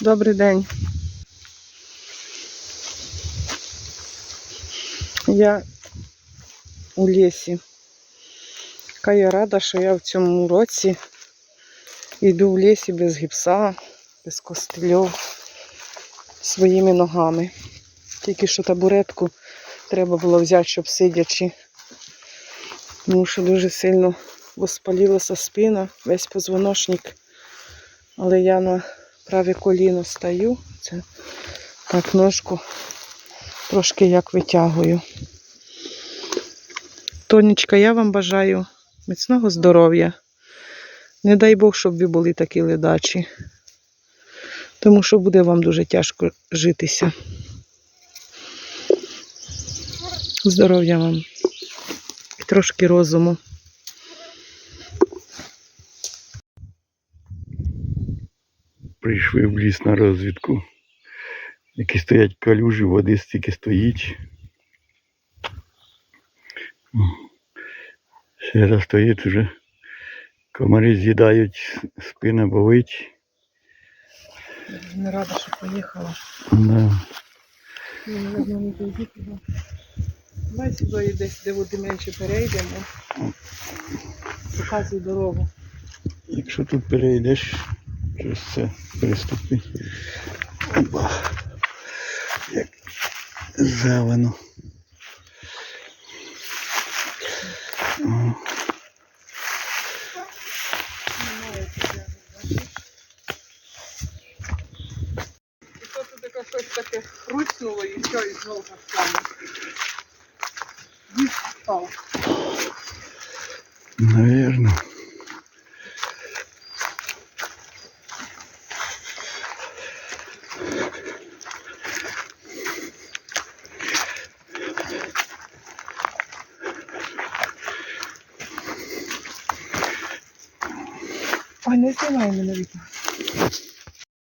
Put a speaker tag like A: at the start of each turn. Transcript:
A: Добрий день. Я у лісі. Яка я рада, що я в цьому році йду в лісі без гіпса, без костильов, своїми ногами. Тільки що табуретку треба було взяти, щоб сидячи. Тому що дуже сильно воспалилася спина, весь позвоночник. Але я на праве коліно стаю. Це так ножку трошки як витягую. Тонечка, я вам бажаю міцного здоров'я. Не дай Бог, щоб ви були такі ледачі. Тому що буде вам дуже тяжко житися. Здоров'я вам. І трошки розуму.
B: Прийшли в ліс на розвідку. Які стоять калюжі, води стільки стоїть. Ще раз стоїть уже. Комари з'їдають, спина болить.
A: Не рада, що поїхала.
B: Да.
A: Ну, не. Давай сюди десь, де води менше перейдемо. Показуй дорогу.
B: Якщо тут перейдеш, через це переступи. Опа. Як зелено.
A: Щось таке хрустнуло і що, і знову само. Дід впав.
B: Наверно.
A: Annesi mi ayrılır?